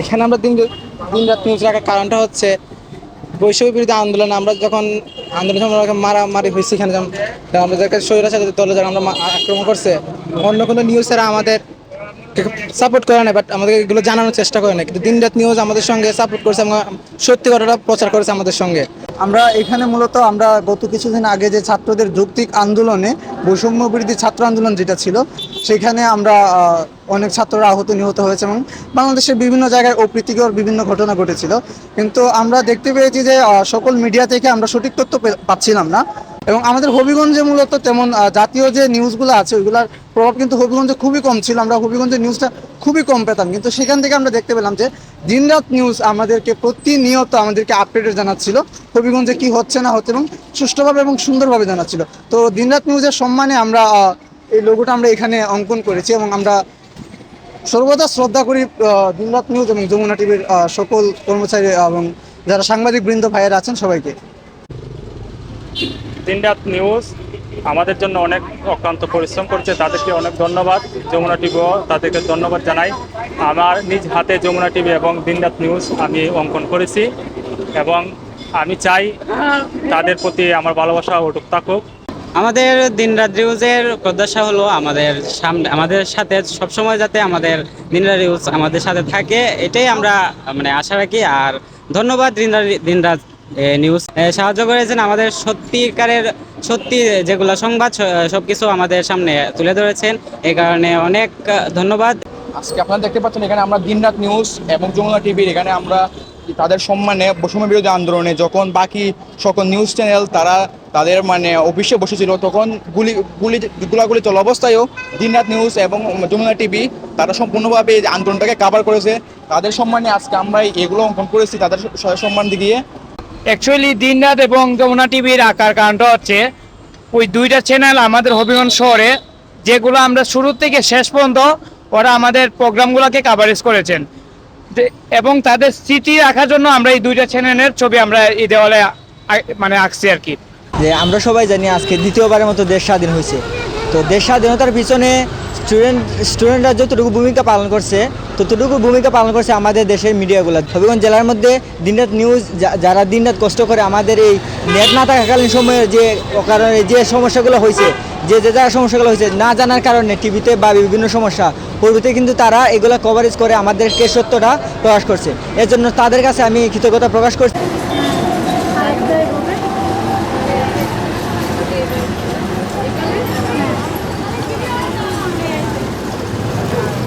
এখানে আমরা দিন দিন রাত নিউজ রাখার কারণটা হচ্ছে বৈষম্য বিরোধী আন্দোলন, আমরা যখন আন্দোলন সময় মারামারি হয়েছে এখানে যেমন যাকে শরীর আছে দলে যারা আমরা আক্রমণ করছে, অন্য কোনো নিউজ ছাড়া আমাদের সাপোর্ট করে না বাট আমাদের এগুলো জানানোর চেষ্টা করে না কিন্তু দিন রাত নিউজ আমাদের সঙ্গে সাপোর্ট করেছে এবং সত্যি কথাটা প্রচার করেছে আমাদের সঙ্গে। আমরা এখানে মূলত আমরা গত কিছুদিন আগে যে ছাত্রদের যৌক্তিক আন্দোলনে বৈষম্য বিরোধী ছাত্র আন্দোলন যেটা ছিল, সেখানে আমরা অনেক ছাত্ররা আহত নিহত হয়েছে এবং বাংলাদেশের বিভিন্ন জায়গায় অপ্রীতিকর বিভিন্ন ঘটনা ঘটেছিল। কিন্তু আমরা দেখতে পেয়েছি যে সকল মিডিয়া থেকে আমরা সঠিক তথ্য পাচ্ছিলাম না। এবং আমাদের হবিগঞ্জে মূলত তেমন জাতীয় যে নিউজগুলো আছে, ওইগুলোর প্রভাব কিন্তু হবিগঞ্জে খুবই কম ছিল। আমরা হবিগঞ্জের নিউজটা খুবই কম পেতাম। কিন্তু সেখান থেকে আমরা দেখতে পেলাম যে দিনরাত নিউজ আমাদেরকে প্রতিনিয়ত আমাদেরকে আপডেট জানাচ্ছিল, হবিগঞ্জে কি হচ্ছে না হচ্ছে এবং সুষ্ঠুভাবে এবং সুন্দরভাবে জানাচ্ছিল। তো দিনরাত নিউজের সম্মানে আমরা এই লোগোটা আমরা এখানে অঙ্কন করেছি এবং আমরা সর্বদা শ্রদ্ধা করি দিনরাত নিউজ এবং যমুনা টিভির সকল কর্মচারী এবং যারা সাংবাদিক বৃন্দ ভাইয়েরা আছেন সবাইকে। দিনরাত নিউজ আমাদের জন্য অনেক অক্লান্ত পরিশ্রম করছে। তাদেরকে অনেক ধন্যবাদ। যমুনা টিভিও তাদেরকে ধন্যবাদ জানাই। আমার নিজ হাতে যমুনা টিভি এবং দিনরাত নিউজ আমি অঙ্কন করেছি এবং আমি চাই তাদের প্রতি আমার ভালোবাসা অটুক থাকুক। আমাদের দিনরাত নিউজের প্রত্যাশা হলো আমাদের সামনে আমাদের সাথে সবসময় যাতে আমাদের দিনরাত নিউজ আমাদের সাথে থাকে, এটাই আমরা মানে আশা রাখি। আর ধন্যবাদ দিনরাত দিনরাত নিউজ সাহায্য করেছেন আমাদের সত্যিকারের, সত্যি যেগুলো সংবাদ সব কিছু আমাদের সামনে তুলে ধরেছেন। এই কারণে অনেক ধন্যবাদ। আজকে আপনারা দেখতে পাচ্ছেন, এখানে আমরা দিনরাত নিউজ এবং যমুনা টিভির এখানে আমরা তাদের সম্মানে বৈষম্য বিরোধী আন্দোলনে যখন বাকি সকল নিউজ চ্যানেল তারা তাদের মানে অফিসে বসেছিল, তখন গুলি গুলি, গুলাগুলি চলা অবস্থায়ও দিনরাত নিউজ এবং যমুনা টিভি তারা সম্পূর্ণভাবে এই আন্দোলনটাকে কাভার করেছে। তাদের সম্মানে আজকে আমরা এগুলো অঙ্কন করেছি, তাদের সম্মান দিয়ে অ্যাকচুয়ালি দিনরাত এবং যমুনা টিভির আকার কারণটা হচ্ছে, ওই দুইটা চ্যানেল আমাদের হবিগঞ্জ শহরে, যেগুলো আমরা শুরু থেকে শেষ পর্যন্ত ওরা আমাদের প্রোগ্রামগুলোকে কাভারেজ করেছেন। এবং তাদের স্মৃতি রাখার জন্য আমরা এই দুইটা চ্যানেলের ছবি আমরা এই দেওয়ালে মানে আঁকছি আর কি। যে, আমরা সবাই জানি আজকে দ্বিতীয়বারের মতো দেশ স্বাধীন হয়েছে। তো দেশ স্বাধীনতার পিছনে স্টুডেন্ট, স্টুডেন্টরা যতটুকু ভূমিকা পালন করছে, ততটুকু ভূমিকা পালন করছে আমাদের দেশের মিডিয়াগুলো। হবিগঞ্জ জেলার মধ্যে দিনরাত নিউজ যারা দিনরাত কষ্ট করে আমাদের এই নেট না থাকাকালীন সময়ে যে কারণে যে সমস্যাগুলো হয়েছে, যে যে যার সমস্যাগুলো হয়েছে, না জানার কারণে টিভিতে বা বিভিন্ন সমস্যা, পূর্বতে কিন্তু তারা এগুলো কভারেজ করে আমাদেরকে সত্যটা প্রকাশ করছে। এর জন্য তাদের কাছে আমি কৃতজ্ঞতা প্রকাশ করছি।